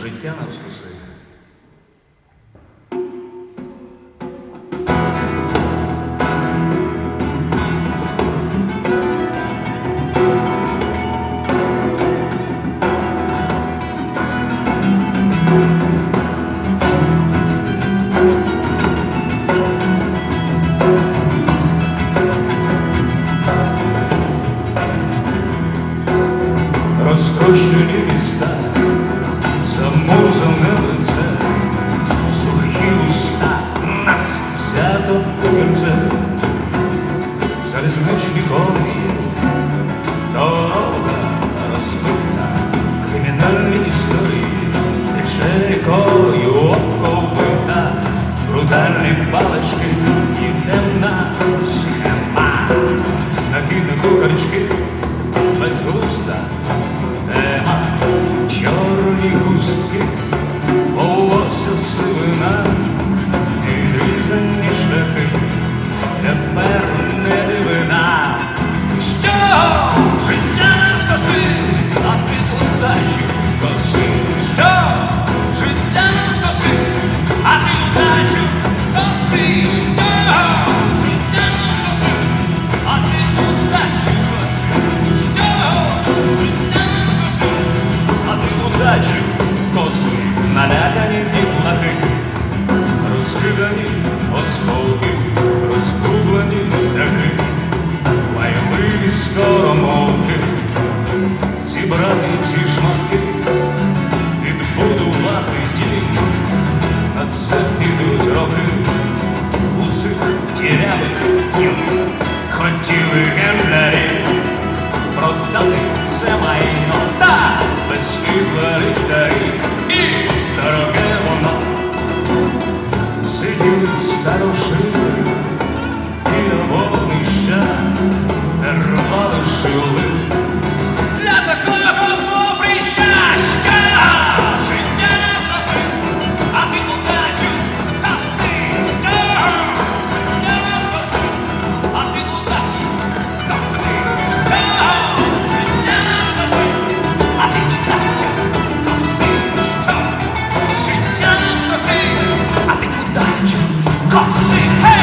життя навскуси. Розтрощені міста Печальні історії речекою обкопита, брутальні балочки. Катятся, идут роки у цих дірявих стіл. Хотіли гендарі продати це майно та без ліхтарі і дороге воно. Сидів старуши mercy. Hey!